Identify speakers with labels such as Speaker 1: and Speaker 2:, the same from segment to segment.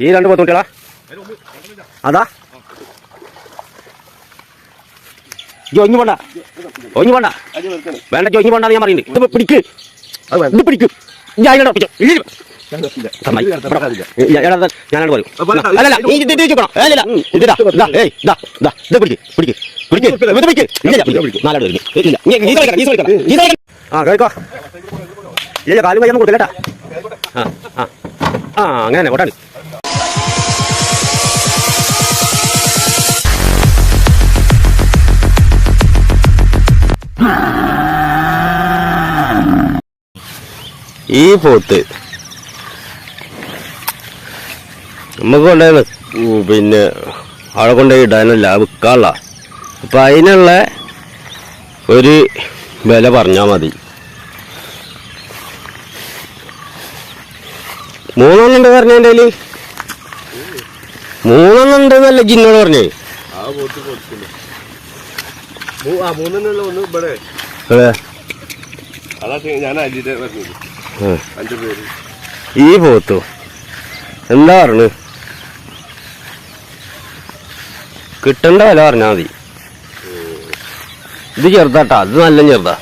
Speaker 1: ഈ രണ്ട് പോത്തുകുട്ടികളാ അതാ. ഒഞ്ഞു പോണ്ട. ഒഞ്ഞു പോണ്ട. വേണ്ട ഒഞ്ഞു പോണ്ട ഞാൻ പറയുന്നുണ്ട്. ഇത് പിടിക്ക്. ഇത് പിടിക്ക്. ഞാൻ പറയും അല്ലല്ല നീ ഇത് ഇത് അല്ലല്ല ഇതാ ഇതാ ഏയ് ഇതാ ഇതാ. ഇത് പിടിക്ക് പിടിക്ക് പിടിക്ക്. ഇത് പിടിക്ക്. ഇല്ല ഇല്ല നാലോട് വരും. ഇല്ല. നീ നീ കളിക്കണം നീ കളിക്കണം. നീ കളിക്കണം. ആ കേൾക്കോ? ഇല്ല കാലും കയ്യൊന്നും കൊടുക്കില്ലട്ടാ ആ ആ ആ. അങ്ങനെ ഓട്ടാണ് ഈ പോത്ത് നമുക്ക് കൊണ്ടുപോയി പിന്നെ അവിടെ കൊണ്ടുപോയി ഇടാനല്ല വിൽക്കാനുള്ള അപ്പം അതിനുള്ള ഒരു വില പറഞ്ഞാൽ മതി. മൂന്നെണ്ണുണ്ട് പറഞ്ഞതിന്റെ കയ്യിൽ മൂന്നെണ്ണുണ്ട് എന്നല്ല ജിന്നോട് പറഞ്ഞേ.
Speaker 2: മൂന്നെണ്ണുള്ള ഒന്ന് ഇവിടെ. ഞാൻ അജിയുടെ പേര്
Speaker 1: ഈ പോത്തോ. എന്താ പറഞ്ഞു കിട്ടണ്ട വില പറഞ്ഞാൽ മതി. ഇത് ചെറുതാട്ടാ. അത് നല്ല ചെറുതാ.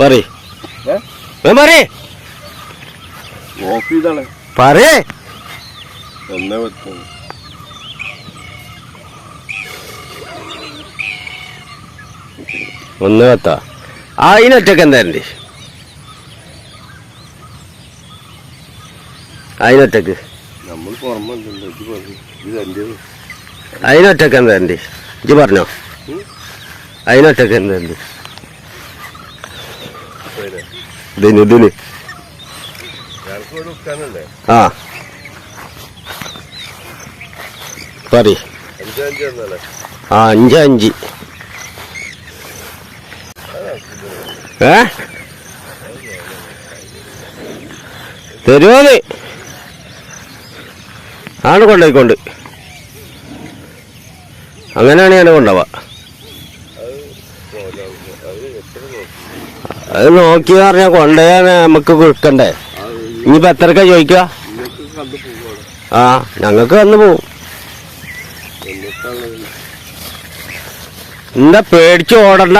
Speaker 1: പറയേ. പറയേ. പറയ്.
Speaker 2: ഒന്നേ പറ്റും
Speaker 1: ഒന്ന് പത്താ. അതിനൊറ്റക്ക് എന്തായാലും അതിനൊറ്റക്ക് അതിനൊറ്റക്ക് എന്തായാലും ഇജ്ജ് പറഞ്ഞോ? അതിനൊറ്റക്ക്
Speaker 2: എന്തായാലും.
Speaker 1: ഇതിന് ഇതിന് ആ.
Speaker 2: പറ
Speaker 1: ആ അഞ്ച് അഞ്ച്. ഏ? തരുമോ നീ. ആണ് കൊണ്ടുപോയിക്കൊണ്ട് അങ്ങനെയാണ് ഞാൻ കൊണ്ടുപോവാ അത് നോക്കി പറഞ്ഞാൽ കൊണ്ടുപോയാൽ നമുക്ക് കൊടുക്കണ്ടേ
Speaker 2: അത്
Speaker 1: ഇനിയിപ്പോ എത്രക്കാ ചോദിക്കുക? ആ ഞങ്ങൾക്ക് വന്നു പോവും. എന്താ പേടിച്ച് ഓടണ്ട?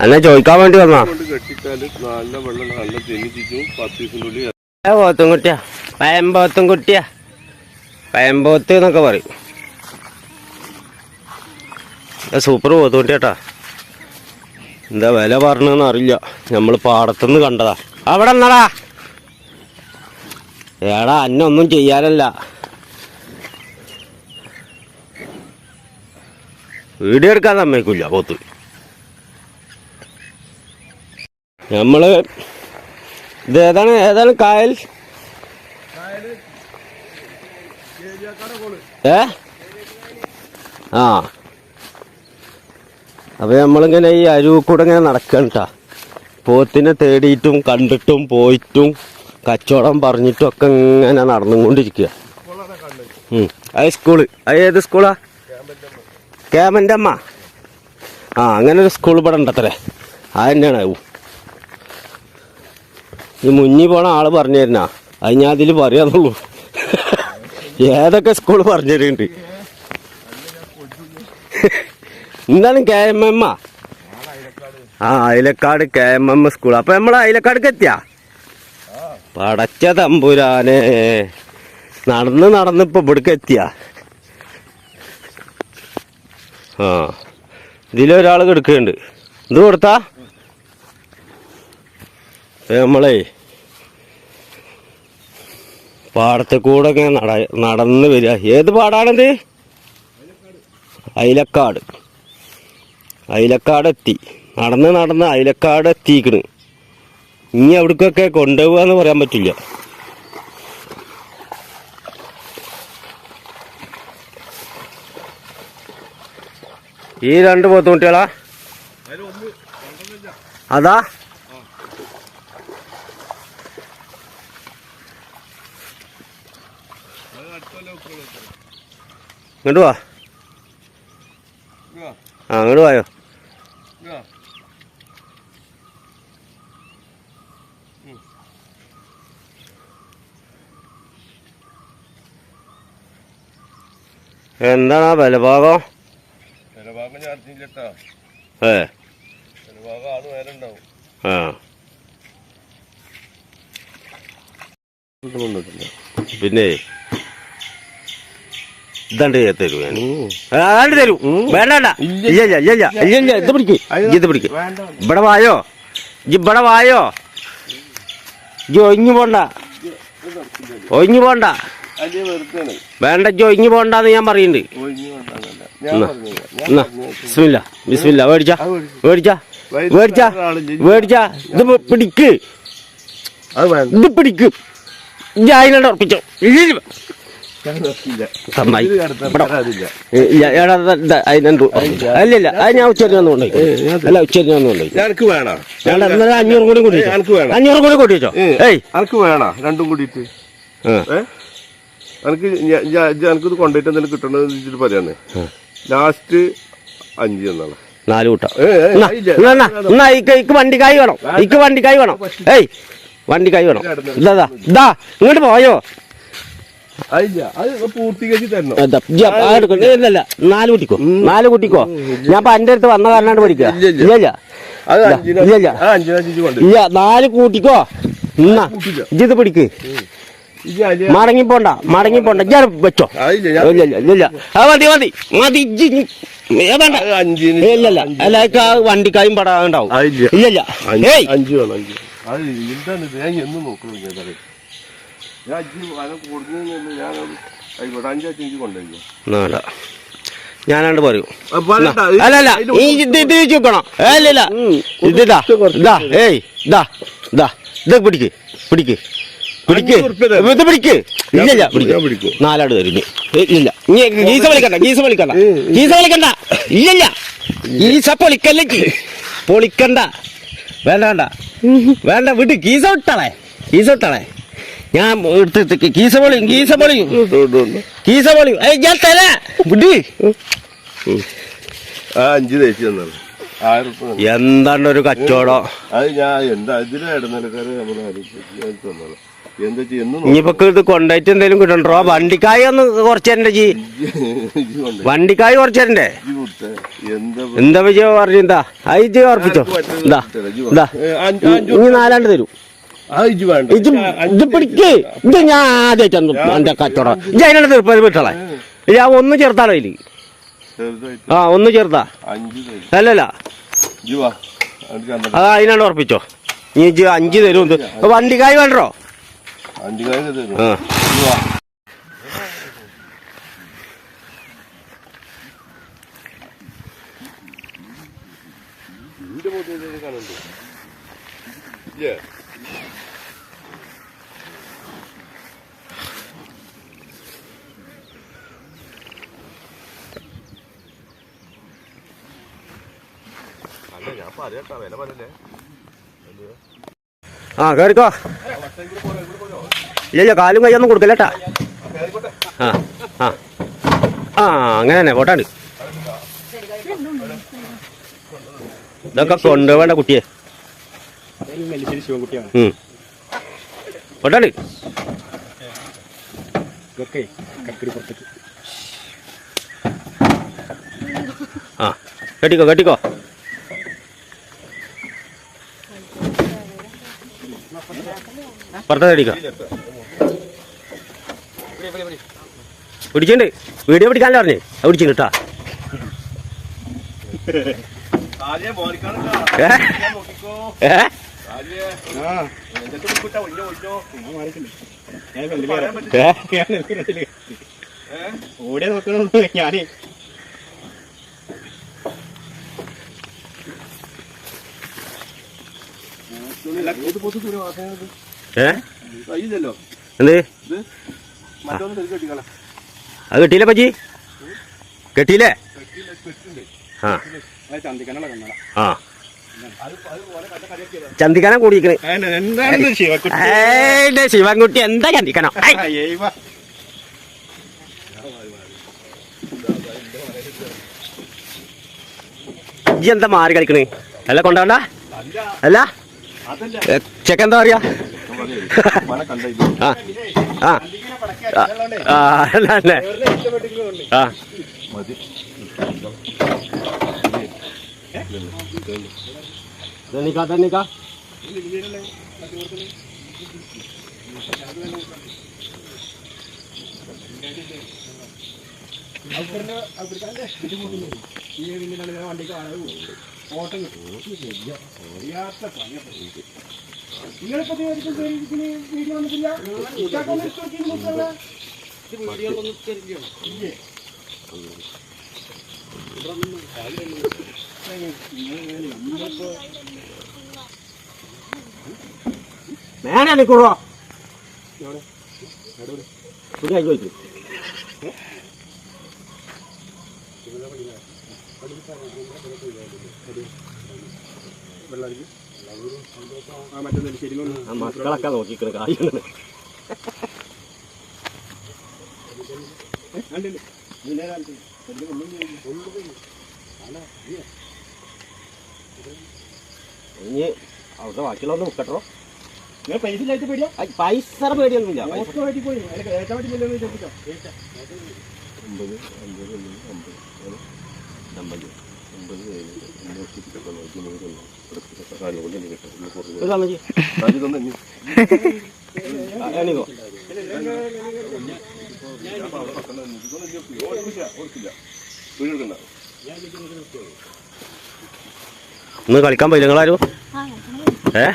Speaker 1: എന്നെ ചോദിക്കാൻ വേണ്ടി വന്നാ.
Speaker 2: കൊണ്ട് കെട്ടിട്ടാൽ നല്ല വെള്ളം നല്ല തെന്നി ചുറ്റും പത്ത്
Speaker 1: പോത്തും കുട്ടിയാ. പയമ്പോത്തും കുട്ടിയാ. പയമ്പോത്ത് എന്നൊക്കെ പറയും. സൂപ്പർ പോത്തും കുട്ടിയാട്ടാ എന്താ വില പറഞ്ഞതെന്ന് അറിയില്ല. നമ്മൾ പാടത്തുനിന്ന് കണ്ടതാ. അവിടെ എന്നടാ ഏടാ അന്നെ ഒന്നും ചെയ്യാനല്ല. വീഡിയോ എടുക്കാൻ സമ്മതിക്കില്ല പോത്ത്. നമ്മൾ ഇത് ഏതാണ് ഏതാണ് കായൽ? ഏ? ആ. അപ്പൊ നമ്മളിങ്ങനെ ഈ അരുവ് കൂടെ ഇങ്ങനെ നടക്കണ്ട പോത്തിനെ തേടിയിട്ടും കണ്ടിട്ടും പോയിട്ടും കച്ചവടം പറഞ്ഞിട്ടും ഒക്കെ ഇങ്ങനെ നടന്നുകൊണ്ടിരിക്കുക. അത് സ്കൂൾ. അത് ഏത് സ്കൂളാ? കേമന്റെ അമ്മ ആ അങ്ങനെ ഒരു സ്കൂൾ ഇവിടെ ഉണ്ടത്രേ. അത് തന്നെയാണ്. ഈ മുന്നിൽ പോണ ആൾ പറഞ്ഞു തരുന്ന. അത് ഞാൻ അതിൽ പറയാന്നുള്ളൂ. ഏതൊക്കെ സ്കൂൾ പറഞ്ഞു തരുന്നുണ്ട്? എന്താണ് കെ എം എം ആ? Ayilakkad K M M school. അപ്പൊ നമ്മൾ അയിലക്കാടക്ക് എത്തിയാ? പടച്ച തമ്പുരാനെ. നടന്ന് നടന്ന് ഇപ്പൊ ഇവിടേക്ക് എത്തിയ? ആ ഇതിലൊരാൾ കിടക്കുന്നുണ്ട്. ഇത് കൊടുത്താ? നമ്മളേ പാടത്തെ കൂടെ ഇങ്ങനെ നട നടന്ന് വരിക. ഏത് പാടാണിത്? അയിലക്കാട്. അയിലക്കാട് എത്തി നടന്ന് നടന്ന് അയിലക്കാട് എത്തിക്കണ് ഇനി അവിടേക്കൊക്കെ കൊണ്ടുപോകാന്ന് പറയാൻ പറ്റില്ല. ഈ രണ്ട് പോത്തുകുട്ടികളാ? അതാ? ഇങ്ങോട്ട് വാ. ആ അങ്ങോട്ട് വായോ. എന്താണ് ആ ബലഭാഗം?
Speaker 2: ചിലഭാഗം ഞാൻ അറിഞ്ഞില്ലട്ടാ.
Speaker 1: ഏ.
Speaker 2: ചിലഭാഗം ആൾ വേറെ
Speaker 1: ആ. പിന്നെ ഇതാണ്ട് തരൂ ആണ്ട് തരൂ. വേണ്ട. ഇല്ല ഇല്ല ഇല്ല ഇല്ല ഇല്ല. ഇല്ല ഇത് പിടിക്ക്. ഇത് പിടിക്ക്. ഇവിടെ വായോ? ഇവിടെ വായോ? ജി ഒഴിഞ്ഞു പോണ്ട. ഒഴിഞ്ഞു പോണ്ട. വേണ്ട ജി ഒഴിഞ്ഞു പോണ്ടെന്ന് ഞാൻ പറയുന്നുണ്ട് ബിസ്മില്ല ബിസ്മില്ല. മേടിച്ച
Speaker 2: മേടിച്ചു.
Speaker 1: മേടിച്ച മേടിച്ച ഇത് പിടിക്ക്. ഇത് പിടിക്കും. ഇത് ഇജ്ജ് അതിനോട് ഉറപ്പിച്ചോ. നന്നായി. എടാ ദാ, അത് ഞാൻ ഉച്ചരിഞ്ഞ് വന്നുകൊണ്ടേ അല്ല ഉച്ചരിഞ്ഞ് വന്നുകൊണ്ടേ
Speaker 2: വേണോ?
Speaker 1: ഞാൻ ഇന്നലെ അഞ്ഞൂറ് കൂടി
Speaker 2: കൂടി വേണം.
Speaker 1: അഞ്ഞൂറ് കൂടി
Speaker 2: കൂടി
Speaker 1: ഏയ്.
Speaker 2: അനക്ക് വേണോ? രണ്ടും കൂടിയിട്ട്. എനിക്ക് എനിക്കിത് കൊണ്ടുപോയിട്ട് എന്തെങ്കിലും കിട്ടണമെന്ന് വെച്ചിട്ട് പറയാന്ന് ലാസ്റ്റ് അഞ്ച് എന്നാണ്
Speaker 1: നാല് കൂട്ടം. എന്നാ, ഇക്ക് വണ്ടിക്കായി വേണം. ഇക്ക് വണ്ടിക്കായി വേണം. ഏയ്. വണ്ടിക്കായി വേണം. ഇതാ, ഇതാ ഇങ്ങോട്ട് പോയോ? നാല് കുട്ടിക്കോ? നാല് കുട്ടിക്കോ? ഞാൻ ഇപ്പൊ എന്റെ അടുത്ത് വന്ന കാരണമാണ് പഠിക്കുക
Speaker 2: ഇല്ല,
Speaker 1: നാല് കൂട്ടിക്കോ? എന്നാ. ഇജ്ജിത് പിടിക്ക്. മടങ്ങി പോണ്ട മടങ്ങി പോണ്ട. ഞാൻ വെച്ചോ. ഇല്ല ഇല്ല ഇല്ല മതി മതി. മതി ഇല്ലല്ല അല്ല വണ്ടിക്കായും പടാണ്ടാവും.
Speaker 2: അതില്ല
Speaker 1: ഇല്ല. ഇല്ല
Speaker 2: അഞ്ച്
Speaker 1: ഏയ്.
Speaker 2: അഞ്ചു വേണം അഞ്ച്. അത് എന്താണ് ഇത്? എന്നും നോക്കുന്നു ഞാൻ ഞാൻ അഞ്ച് വല കൂടുന്നതെന്നല്ല ഞാൻ അത് ആയിക്കോട്ടെ അഞ്ചാഴ്ച എനിക്ക് കൊണ്ടുപോയി
Speaker 1: നാടാ ഞാനാണ്ട് പറയൂ.
Speaker 2: അല്ലല്ല ഇത്
Speaker 1: ഇത് ഇത് അല്ലല്ല ഇത് ഇതാ ഇതാ ഏയ് ഇതാ ഇതാ. ഇത് പിടിക്ക് പിടിക്ക്. പിടിക്ക്. ഇത് പിടിക്ക്. ഇല്ല പിടിക്ക്. നാലാട് തരും ഇല്ല. ഗീസ വിളിക്കണ്ട ഗീസ വിളിക്കണ്ട. ഗീസ വിളിക്കണ്ട. ഇല്ല ഗീസ പൊളിക്കല്ലേ പൊളിക്കണ്ട. വേണ്ട വേണ്ട. വേണ്ട വിട്ട് ഗീസ വിട്ടാളേ. ഗീസ വിട്ടാളെ. ഞാൻ എടുത്ത് കീസ പൊളിയും കീസ പൊളിയും. കീസ പൊളിയും. ഏയ് ഞാൻ തരാ. ബുദ്ധി
Speaker 2: ആ അഞ്ച് തേച്ച് തന്നാണ്.
Speaker 1: എന്താണ് ഒരു കച്ചവടം?
Speaker 2: അത് ഞാൻ എന്താ ഇതിലെ ഇടനിലക്കാര്
Speaker 1: ഇനിയിപ്പോ ഇത് കൊണ്ടായിട്ട് എന്തെങ്കിലും കിട്ടണ്ടോ? വണ്ടിക്കായി ഒന്ന് കുറച്ചേരണ്ടേ ജി. വണ്ടിക്കായി കുറച്ചേരണ്ടേ
Speaker 2: കൊടുത്തേ. എന്താ
Speaker 1: വിജയ പറഞ്ഞാ അയച്ച് ഉറപ്പിച്ചോ.
Speaker 2: എന്താ എന്താ
Speaker 1: ഇനി നാലാണ്ട് തരൂ. ഇത് ഇത് പിടിക്ക്. ഇത് ഞാൻ ആദ്യമായിട്ടൊന്ന് എന്റെ കച്ചവടം. ഇത് അതിനാണ് തീർപ്പത് വിട്ടളെ ഞാൻ ഒന്ന് ചേർത്താലോ
Speaker 2: ഇതിൽ
Speaker 1: ആ ഒന്ന് ചേർത്താ. അല്ലല്ല. അത് അതിനാണ്ട് ഉറപ്പിച്ചോ. നീ അഞ്ച് തരും വണ്ടിക്കായ് വേണ്ടോ?
Speaker 2: Yeah.
Speaker 1: ആ.
Speaker 2: ഇജ്ജ്
Speaker 1: ആ കേറിക്കോ. ഇല്ല കാലും കൈയൊന്നും കൊടുക്കല്ലേട്ടാ ആ ആ. അങ്ങനെ തന്നെ പോട്ടാണ്ട്. ഇതൊക്കെ കൊണ്ടുപോവേണ്ട കുട്ടിയെ. ഉം. പുറത്തേക്ക്. ആ കെട്ടിക്കോ കെട്ടിക്കോ. പുറത്ത് കെട്ടിക്കോ. പിടിക്കണ്ട് വീഡിയോ പിടിക്കാൻ പറഞ്ഞേ? അത് പിടിച്ചു കേട്ടാ. ഏ?
Speaker 3: ഓടിയ നോക്കണു ഞാനേ.
Speaker 1: അത് കെട്ടിയില്ലേ പച്ചി? കെട്ടിയില്ലേ? ആ. ആ. ചന്തിക്കാനം കൂടിയിരിക്കണേ. ശിവൻകുട്ടി എന്താ ചന്തിക്കണം ഇജ്ജി എന്താ മാറി കളിക്കണേ? അല്ല കൊണ്ടോണ്ട? അല്ല?
Speaker 3: ചെക്കെന്താ പറയാ? ആ ആ. ആ അല്ല അല്ലേ? ആ
Speaker 2: മതി
Speaker 3: തെന്നിക്കാ തെന്നിക്കാ മേനെ നിൽക്കുറോ പുതിയ ചോദിക്കും
Speaker 1: ആ മറ്റേ ശരി
Speaker 3: ആ മക്കളൊക്കെ നോക്കിക്കണ കാര്യം. ഇനി അവിടുത്തെ ബാക്കിയുള്ളവർ നിൽക്കട്ടോ
Speaker 1: ഞാൻ പൈസ ഇല്ലാത്ത പേടിയോ?
Speaker 3: പൈസ പേടിയൊന്നുമില്ല.
Speaker 1: ഓട്ടോ പറ്റി പോയി. അതിന് കയറ്റാൻ പറ്റില്ലല്ലോ ചോദിച്ചോ
Speaker 2: അമ്പത് അമ്പത് അമ്പത് അമ്പത് അമ്പത് അഞ്ഞൂറ്റി തൊണ്ണൂറ്റി നൂറ്
Speaker 3: ഇന്ന് കളിക്കാൻ പോയില്ല നിങ്ങളാരും? ഏ?